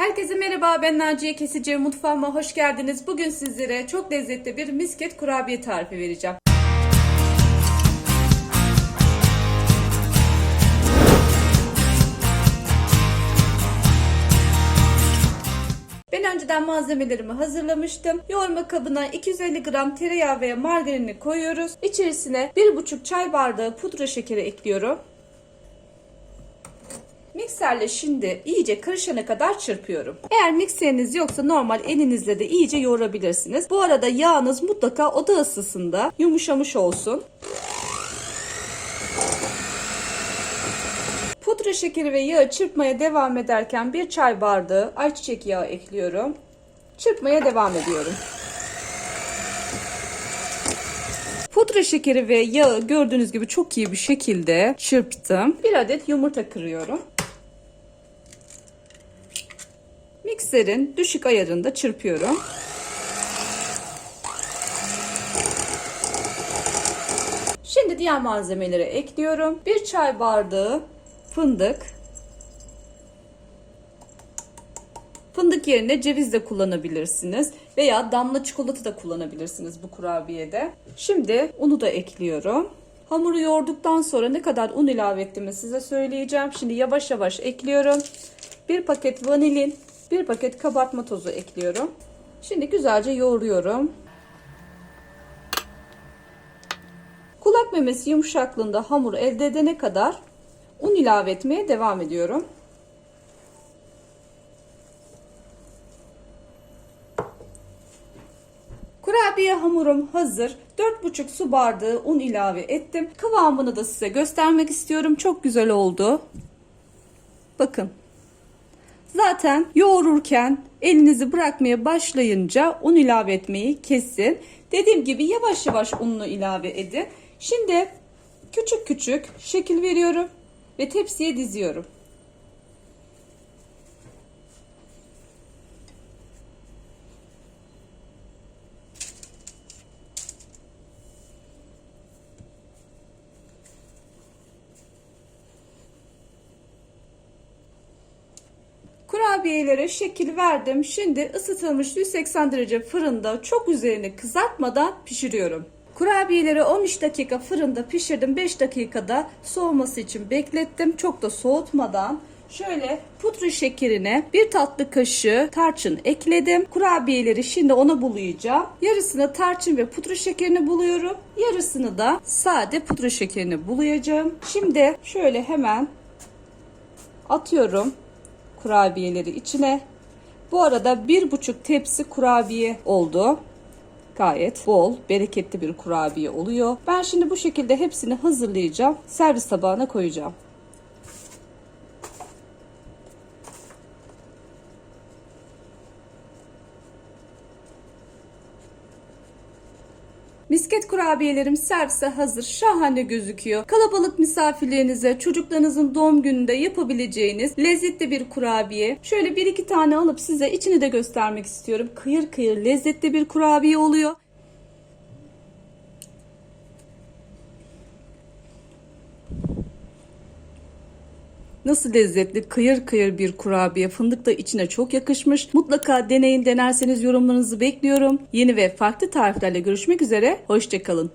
Herkese merhaba ben Naciye Kesici mutfağıma hoş geldiniz. Bugün sizlere çok lezzetli bir misket kurabiye tarifi vereceğim. Ben önceden malzemelerimi hazırlamıştım. Yoğurma kabına 250 gram tereyağı veya margarini koyuyoruz. İçerisine 1,5 çay bardağı pudra şekeri ekliyorum. Mikserle şimdi iyice karışana kadar çırpıyorum. Eğer mikseriniz yoksa normal elinizle de iyice yoğurabilirsiniz. Bu arada yağınız mutlaka oda ısısında yumuşamış olsun. Pudra şekeri ve yağı çırpmaya devam ederken bir çay bardağı ayçiçek yağı ekliyorum. Çırpmaya devam ediyorum. Pudra şekeri ve yağı gördüğünüz gibi çok iyi bir şekilde çırptım. Bir adet yumurta kırıyorum. Mikserin düşük ayarında çırpıyorum. Şimdi diğer malzemeleri ekliyorum. Bir çay bardağı fındık. Fındık yerine ceviz de kullanabilirsiniz veya damla çikolata da kullanabilirsiniz bu kurabiyede. Şimdi unu da ekliyorum. Hamuru yoğurduktan sonra ne kadar un ilave ettiğimi size söyleyeceğim. Şimdi yavaş yavaş ekliyorum. Bir paket vanilin, bir paket kabartma tozu ekliyorum. Şimdi güzelce yoğuruyorum. Kulak memesi yumuşaklığında hamur elde edene kadar un ilave etmeye devam ediyorum. Kurabiye hamurum hazır. 4,5 su bardağı un ilave ettim. Kıvamını da size göstermek istiyorum. Çok güzel oldu. Bakın. Zaten yoğururken elinizi bırakmaya başlayınca un ilave etmeyi kesin. Dediğim gibi yavaş yavaş ununu ilave edin. Şimdi küçük küçük şekil veriyorum ve tepsiye diziyorum. Kurabiyelere şekil verdim. Şimdi ısıtılmış 180 derece fırında çok üzerine kızartmadan pişiriyorum. Kurabiyeleri 13 dakika fırında pişirdim. 5 dakikada soğuması için beklettim. Çok da soğutmadan Şöyle pudra şekerine bir tatlı kaşığı tarçın ekledim. Kurabiyeleri şimdi ona bulayacağım. Yarısını tarçın ve pudra şekerini buluyorum. Yarısını da sade pudra şekerini bulayacağım. Şimdi şöyle hemen atıyorum kurabiyeleri içine. Bu arada bir buçuk tepsi kurabiye oldu. Gayet bol, bereketli bir kurabiye oluyor. Ben şimdi bu şekilde hepsini hazırlayacağım. Servis tabağına koyacağım. Misket kurabiyelerim servise hazır. Şahane gözüküyor. Kalabalık misafirlerinize, çocuklarınızın doğum gününde yapabileceğiniz lezzetli bir kurabiye. Şöyle bir iki tane alıp size içini de göstermek istiyorum. Kıyır kıyır lezzetli bir kurabiye oluyor. Nasıl lezzetli kıyır kıyır bir kurabiye fındık da içine çok yakışmış. Mutlaka deneyin denerseniz yorumlarınızı bekliyorum. Yeni ve farklı tariflerle görüşmek üzere. Hoşçakalın.